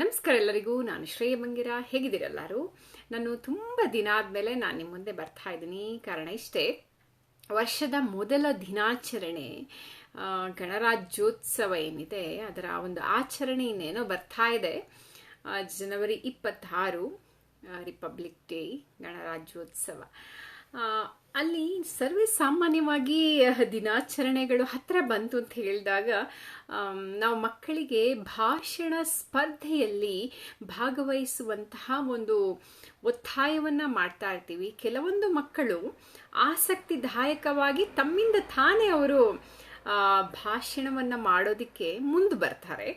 ನಮಸ್ಕಾರ ಎಲ್ಲರಿಗೂ, ನಾನು ಶ್ರೇಯ ಮಂಗಿರ. ಹೇಗಿದ್ದೀರೆಲ್ಲರೂ ನಾನು ತುಂಬ ದಿನ ಆದಮೇಲೆ ನಾನು ನಿಮ್ಮ ಮುಂದೆ ಬರ್ತಾ ಇದ್ದೀನಿ. ಕಾರಣ ಇಷ್ಟೇ, ವರ್ಷದ ಮೊದಲ ದಿನಾಚರಣೆ ಗಣರಾಜ್ಯೋತ್ಸವ ಏನಿದೆ, ಅದರ ಒಂದು ಆಚರಣೆ ಇನ್ನೇನೋ ಬರ್ತಾ ಇದೆ. ಜನವರಿ ಇಪ್ಪತ್ತಾರು ರಿಪಬ್ಲಿಕ್ ಡೇ ಗಣರಾಜ್ಯೋತ್ಸವ. ಅಲ್ಲಿ ಸರ್ವೇ ಸಾಮಾನ್ಯವಾಗಿ ದಿನಾಚರಣೆಗಳು ಹತ್ರ ಬಂತು ಅಂತ ಹೇಳಿದಾಗ ನಾವು ಮಕ್ಕಳಿಗೆ ಭಾಷಣ ಸ್ಪರ್ಧೆಯಲ್ಲಿ ಭಾಗವಹಿಸುವಂತಹ ಒಂದು ಒತ್ತಾಯವನ್ನು ಮಾಡ್ತಾ ಇರ್ತೀವಿ. ಕೆಲವೊಂದು ಮಕ್ಕಳು ಆಸಕ್ತಿದಾಯಕವಾಗಿ ತಮ್ಮಿಂದ ತಾನೇ ಅವರು ಭಾಷಣವನ್ನು ಮಾಡೋದಕ್ಕೆ ಮುಂದೆ ಬರ್ತಾರೆ.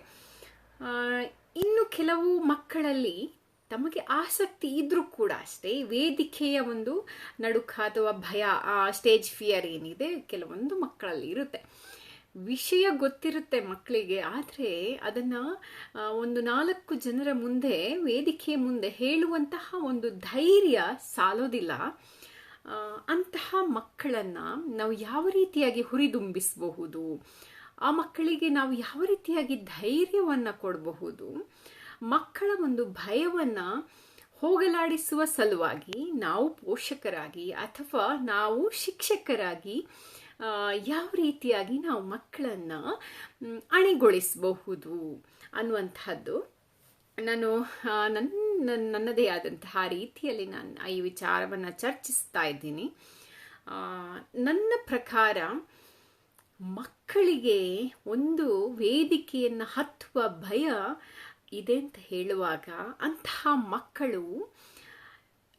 ಇನ್ನು ಕೆಲವು ಮಕ್ಕಳಲ್ಲಿ ತಮಗೆ ಆಸಕ್ತಿ ಇದ್ರೂ ಕೂಡ ಅಷ್ಟೇ ವೇದಿಕೆಯ ಒಂದು ನಡುಕ ಅಥವಾ ಭಯ, ಆ ಸ್ಟೇಜ್ ಫಿಯರ್ ಏನಿದೆ, ಕೆಲವೊಂದು ಮಕ್ಕಳಲ್ಲಿ ಇರುತ್ತೆ. ವಿಷಯ ಗೊತ್ತಿರುತ್ತೆ ಮಕ್ಕಳಿಗೆ, ಆದರೆ ಅದನ್ನು ಒಂದು ನಾಲ್ಕು ಜನರ ಮುಂದೆ, ವೇದಿಕೆಯ ಮುಂದೆ ಹೇಳುವಂತಹ ಒಂದು ಧೈರ್ಯ ಸಾಲೋದಿಲ್ಲ. ಅಂತಹ ಮಕ್ಕಳನ್ನು ನಾವು ಯಾವ ರೀತಿಯಾಗಿ ಹುರಿದುಂಬಿಸಬಹುದು? ಆ ಮಕ್ಕಳಿಗೆ ನಾವು ಯಾವ ರೀತಿಯಾಗಿ ಧೈರ್ಯವನ್ನು ಕೊಡಬಹುದು? ಮಕ್ಕಳ ಒಂದು ಭಯವನ್ನು ಹೋಗಲಾಡಿಸುವ ಸಲುವಾಗಿ ನಾವು ಪೋಷಕರಾಗಿ ಅಥವಾ ನಾವು ಶಿಕ್ಷಕರಾಗಿ ಯಾವ ರೀತಿಯಾಗಿ ನಾವು ಮಕ್ಕಳನ್ನು ಅಣಿಗೊಳಿಸಬಹುದು ಅನ್ನುವಂಥದ್ದು ನಾನು ನನ್ನ ನನ್ನದೇ ಆದಂತಹ ರೀತಿಯಲ್ಲಿ ನಾನು ಈ ವಿಚಾರವನ್ನು ಚರ್ಚಿಸ್ತಾ ಇದ್ದೀನಿ. ನನ್ನ ಪ್ರಕಾರ ಮಕ್ಕಳಿಗೆ ಒಂದು ವೇದಿಕೆಯನ್ನು ಹತ್ತುವ ಭಯ ಇದೆ ಅಂತ ಹೇಳುವಾಗ ಅಂತಹ ಮಕ್ಕಳು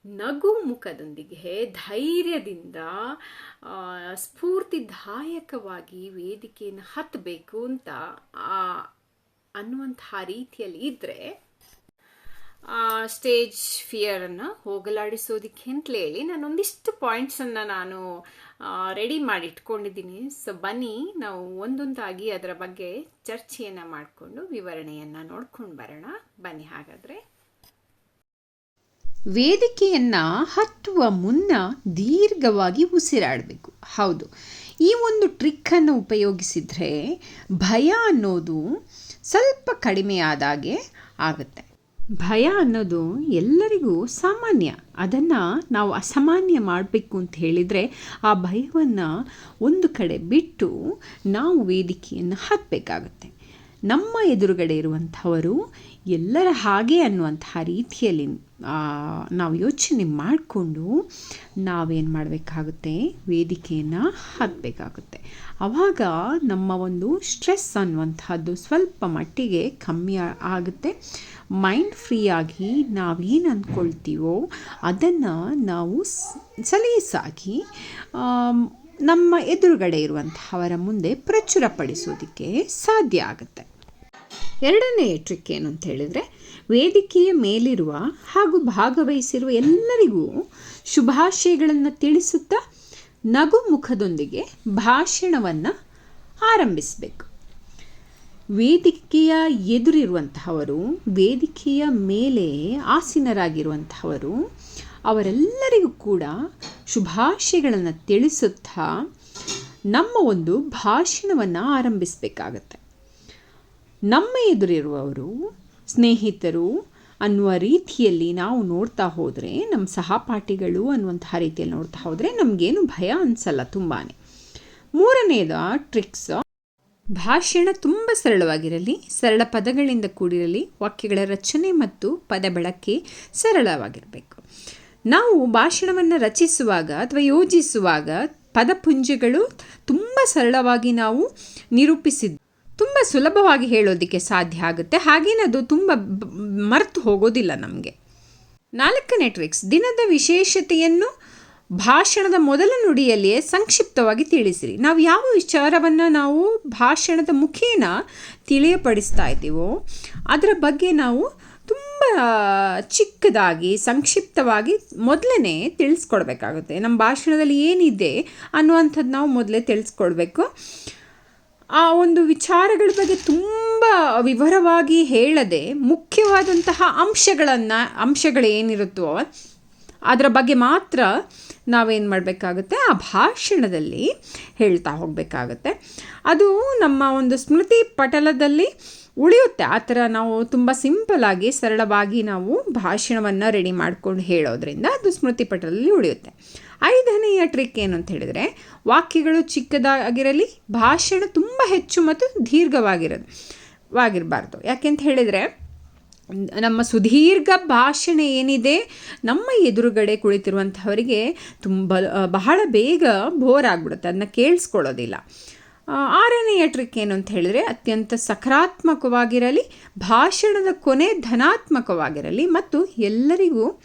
ನಗು ಮುಖದೊಂದಿಗೆ ಧೈರ್ಯದಿಂದ ಸ್ಫೂರ್ತಿದಾಯಕವಾಗಿ ವೇದಿಕೆಯನ್ನು ಹತ್ತಬೇಕು ಅಂತ ಅನ್ನುವಂತಹ ರೀತಿಯಲ್ಲಿ ಇದ್ದರೆ ಸ್ಟೇಜ್ ಫಿಯರನ್ನು ಹೋಗಲಾಡಿಸೋದಕ್ಕೆ ಹೇಳಿ ನಾನು ಒಂದಿಷ್ಟು ಪಾಯಿಂಟ್ಸನ್ನು ನಾನು ರೆಡಿ ಮಾಡಿ ಇಟ್ಕೊಂಡಿದ್ದೀನಿ. ಸೊ ಬನ್ನಿ, ನಾವು ಒಂದೊಂದಾಗಿ ಅದರ ಬಗ್ಗೆ ಚರ್ಚೆಯನ್ನು ಮಾಡಿಕೊಂಡು ವಿವರಣೆಯನ್ನು ನೋಡ್ಕೊಂಡು ಬರೋಣ. ಬನ್ನಿ ಹಾಗಾದರೆ. ವೇದಿಕೆಯನ್ನ ಹತ್ತುವ ಮುನ್ನ ದೀರ್ಘವಾಗಿ ಉಸಿರಾಡಬೇಕು. ಹೌದು, ಈ ಒಂದು ಟ್ರಿಕ್ಕನ್ನು ಉಪಯೋಗಿಸಿದರೆ ಭಯ ಅನ್ನೋದು ಸ್ವಲ್ಪ ಕಡಿಮೆ ಆದಾಗೆ ಆಗುತ್ತೆ. ಭಯ ಅನ್ನೋದು ಎಲ್ಲರಿಗೂ ಸಾಮಾನ್ಯ. ಅದನ್ನು ನಾವು ಅಸಾಮಾನ್ಯ ಮಾಡಬೇಕು ಅಂತ ಹೇಳಿದರೆ ಆ ಭಯವನ್ನು ಒಂದು ಕಡೆ ಬಿಟ್ಟು ನಾವು ವೇದಿಕೆಯನ್ನು ಹತ್ತಬೇಕಾಗತ್ತೆ ನಮ್ಮ ಎದುರುಗಡೆ ಇರುವಂಥವರು ಎಲ್ಲರ ಹಾಗೆ ಅನ್ನುವಂತಹ ರೀತಿಯಲ್ಲಿ ನಾವು ಯೋಚನೆ ಮಾಡಿಕೊಂಡು ನಾವೇನು ಮಾಡಬೇಕಾಗುತ್ತೆ? ವೇದಿಕೆಯನ್ನು ಹತ್ತಬೇಕಾಗುತ್ತೆ ಆವಾಗ ನಮ್ಮ ಒಂದು ಸ್ಟ್ರೆಸ್ ಅನ್ನುವಂಥದ್ದು ಸ್ವಲ್ಪ ಮಟ್ಟಿಗೆ ಕಮ್ಮಿ ಆಗುತ್ತೆ. ಮೈಂಡ್ ಫ್ರೀ ಆಗಿ ನಾವೇನು ಅಂದ್ಕೊಳ್ತೀವೋ ಅದನ್ನು ನಾವು ಸಲೀಸಾಗಿ ನಮ್ಮ ಎದುರುಗಡೆ ಇರುವಂಥವರ ಮುಂದೆ ಪ್ರಚುರಪಡಿಸೋದಕ್ಕೆ ಸಾಧ್ಯ ಆಗುತ್ತೆ. ಎರಡನೇ ಟ್ರಿಕ್ ಏನು ಅಂತ ಹೇಳಿದರೆ ವೇದಿಕೆಯ ಮೇಲಿರುವ ಹಾಗೂ ಭಾಗವಹಿಸಿರುವ ಎಲ್ಲರಿಗೂ ಶುಭಾಶಯಗಳನ್ನು ತಿಳಿಸುತ್ತಾ ನಗು ಮುಖದೊಂದಿಗೆ ಭಾಷಣವನ್ನು ಆರಂಭಿಸಬೇಕು. ವೇದಿಕೆಯ ಎದುರಿರುವಂತಹವರು, ವೇದಿಕೆಯ ಮೇಲೆ ಆಸೀನರಾಗಿರುವಂತಹವರು, ಅವರೆಲ್ಲರಿಗೂ ಕೂಡ ಶುಭಾಶಯಗಳನ್ನು ತಿಳಿಸುತ್ತಾ ನಮ್ಮ ಒಂದು ಭಾಷಣವನ್ನು ಆರಂಭಿಸಬೇಕಾಗತ್ತೆ. ನಮ್ಮ ಎದುರಿರುವವರು, ಸ್ನೇಹಿತರು ಅನ್ನುವ ರೀತಿಯಲ್ಲಿ ನಾವು ನೋಡ್ತಾ ಹೋದರೆ ನಮ್ಮ ಸಹಪಾಠಿಗಳು ಅನ್ನುವಂತಹ ರೀತಿಯಲ್ಲಿ ನೋಡ್ತಾ ಹೋದರೆ ನಮಗೇನು ಭಯ ಅನಿಸಲ್ಲ ತುಂಬಾ ಮೂರನೆಯದ ಟ್ರಿಕ್ಸ್ ಭಾಷಣ ತುಂಬ ಸರಳವಾಗಿರಲಿ, ಸರಳ ಪದಗಳಿಂದ ಕೂಡಿರಲಿ, ವಾಕ್ಯಗಳ ರಚನೆ ಮತ್ತು ಪದ ಬಳಕೆ ಸರಳವಾಗಿರಬೇಕು. ನಾವು ಭಾಷಣವನ್ನು ರಚಿಸುವಾಗ ಅಥವಾ ಯೋಜಿಸುವಾಗ ಪದಪುಂಜಗಳು ತುಂಬ ಸರಳವಾಗಿ ನಾವು ನಿರೂಪಿಸಿದ್ದು ತುಂಬ ಸುಲಭವಾಗಿ ಹೇಳೋದಕ್ಕೆ ಸಾಧ್ಯ ಆಗುತ್ತೆ. ಹಾಗೇನದು ತುಂಬ ಮರ್ತು ಹೋಗೋದಿಲ್ಲ ನಮಗೆ. ನಾಲ್ಕನೇ ಟ್ರಿಕ್ಸ್ ದಿನದ ವಿಶೇಷತೆಯನ್ನು ಭಾಷಣದ ಮೊದಲ ನುಡಿಯಲ್ಲಿಯೇ ಸಂಕ್ಷಿಪ್ತವಾಗಿ ತಿಳಿಸಿರಿ. ನಾವು ಯಾವ ವಿಚಾರವನ್ನು ನಾವು ಭಾಷಣದ ಮುಖೇನ ತಿಳಿಯಪಡಿಸ್ತಾ ಇದ್ದೀವೋ, ಅದರ ಬಗ್ಗೆ ನಾವು ತುಂಬ ಚಿಕ್ಕದಾಗಿ, ಸಂಕ್ಷಿಪ್ತವಾಗಿ ಮೊದಲನೇ ತಿಳಿಸ್ಕೊಡ್ಬೇಕಾಗುತ್ತೆ. ನಮ್ಮ ಭಾಷಣದಲ್ಲಿ ಏನಿದೆ ಅನ್ನುವಂಥದ್ದು ನಾವು ಮೊದಲೇ ತಿಳಿಸ್ಕೊಡ್ಬೇಕು. ಆ ಒಂದು ವಿಚಾರಗಳ ಬಗ್ಗೆ ತುಂಬ ವಿವರವಾಗಿ ಹೇಳದೆ ಮುಖ್ಯವಾದಂತಹ ಅಂಶಗಳನ್ನು, ಅಂಶಗಳೇನಿರುತ್ತೋ ಅದರ ಬಗ್ಗೆ ಮಾತ್ರ ನಾವೇನು ಮಾಡಬೇಕಾಗುತ್ತೆ? ಆ ಭಾಷಣದಲ್ಲಿ ಹೇಳ್ತಾ ಹೋಗಬೇಕಾಗತ್ತೆ. ಅದು ನಮ್ಮ ಒಂದು ಸ್ಮೃತಿ ಪಟಲದಲ್ಲಿ ಉಳಿಯುತ್ತೆ. ಆ ಥರ ನಾವು ತುಂಬ ಸಿಂಪಲಾಗಿ ಸರಳವಾಗಿ ನಾವು ಭಾಷಣವನ್ನು ರೆಡಿ ಮಾಡ್ಕೊಂಡು ಹೇಳೋದ್ರಿಂದ ಅದು ಸ್ಮೃತಿ ಪಟಲಲ್ಲಿ ಉಳಿಯುತ್ತೆ. ಐದನೆಯ ಟ್ರಿಕ್ ಏನು ಅಂತ ಹೇಳಿದರೆ, ವಾಕ್ಯಗಳು ಚಿಕ್ಕದಾಗಿರಲಿ, ಭಾಷಣ ತುಂಬ ಹೆಚ್ಚು ಮತ್ತು ದೀರ್ಘವಾಗಿರೋದು ವಾಗಿರಬಾರ್ದು ಯಾಕೆಂತ ಹೇಳಿದರೆ, ನಮ್ಮ ಸುದೀರ್ಘ ಭಾಷಣ ಏನಿದೆ, ನಮ್ಮ ಎದುರುಗಡೆ ಕುಳಿತಿರುವಂಥವರಿಗೆ ತುಂಬ, ಬಹಳ ಬೇಗ ಬೋರ್ ಆಗಿಬಿಡುತ್ತೆ. ಅದನ್ನ ಕೇಳಿಸ್ಕೊಳ್ಳೋದಿಲ್ಲ. ಆರನೆಯ ಟ್ರಿಕ್ ಏನು ಅಂತ ಹೇಳಿದರೆ ಅತ್ಯಂತ ಸಕಾರಾತ್ಮಕವಾಗಿರಲಿ, ಭಾಷಣದ ಕೊನೆ ಧನಾತ್ಮಕವಾಗಿರಲಿ ಮತ್ತು ಎಲ್ಲರಿಗೂ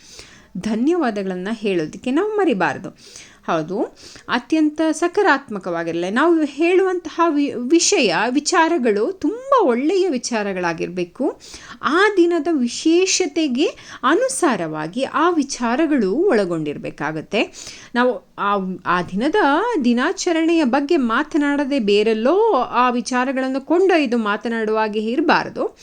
ಧನ್ಯವಾದಗಳನ್ನು ಹೇಳೋದಕ್ಕೆ ನಾವು ಮರಿಬಾರ್ದು. ಹೌದು. ಅತ್ಯಂತ ಸಕಾರಾತ್ಮಕವಾಗಿರಲಿ. ನಾವು ಹೇಳುವಂತಹ ವಿಷಯ, ವಿಚಾರಗಳು ತುಂಬ ಒಳ್ಳೆಯ ವಿಚಾರಗಳಾಗಿರಬೇಕು. ಆ ದಿನದ ವಿಶೇಷತೆಗೆ ಅನುಸಾರವಾಗಿ ಆ ವಿಚಾರಗಳು ಒಳಗೊಂಡಿರಬೇಕಾಗತ್ತೆ. ನಾವು ಆ ಆ ದಿನದ ದಿನಾಚರಣೆಯ ಬಗ್ಗೆ ಮಾತನಾಡದೆ ಬೇರೆಲ್ಲೋ ಆ ವಿಚಾರಗಳನ್ನು ಕೊಂಡೊಯ್ದು ಮಾತನಾಡುವಾಗೆ ಇರಬಾರ್ದು.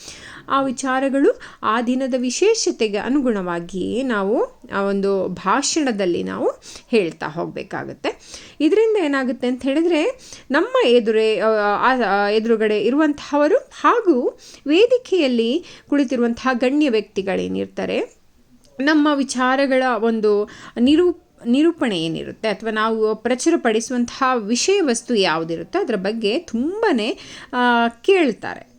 ಆ ವಿಚಾರಗಳು ಆ ದಿನದ ವಿಶೇಷತೆಗೆ ಅನುಗುಣವಾಗಿ ನಾವು ಆ ಒಂದು ಭಾಷಣದಲ್ಲಿ ನಾವು ಹೇಳ್ತಾ ಹೋಗಬೇಕಾಗತ್ತೆ. ಇದರಿಂದ ಏನಾಗುತ್ತೆ ಅಂತ ಹೇಳಿದರೆ ನಮ್ಮ ಎದುರೇ ಎದುರುಗಡೆ ಇರುವಂತಹವರು ಹಾಗೂ ವೇದಿಕೆಯಲ್ಲಿ ಕುಳಿತಿರುವಂತಹ ಗಣ್ಯ ವ್ಯಕ್ತಿಗಳೇನಿರ್ತಾರೆ, ನಮ್ಮ ವಿಚಾರಗಳ ಒಂದು ನಿರೂ ನಿರೂಪಣೆ ಏನಿರುತ್ತೆ ಅಥವಾ ನಾವು ಪ್ರಚುರಪಡಿಸುವಂತಹ ವಿಷಯ ವಸ್ತು ಯಾವುದಿರುತ್ತೋ ಅದರ ಬಗ್ಗೆ ತುಂಬಾ ಕೇಳ್ತಾರೆ.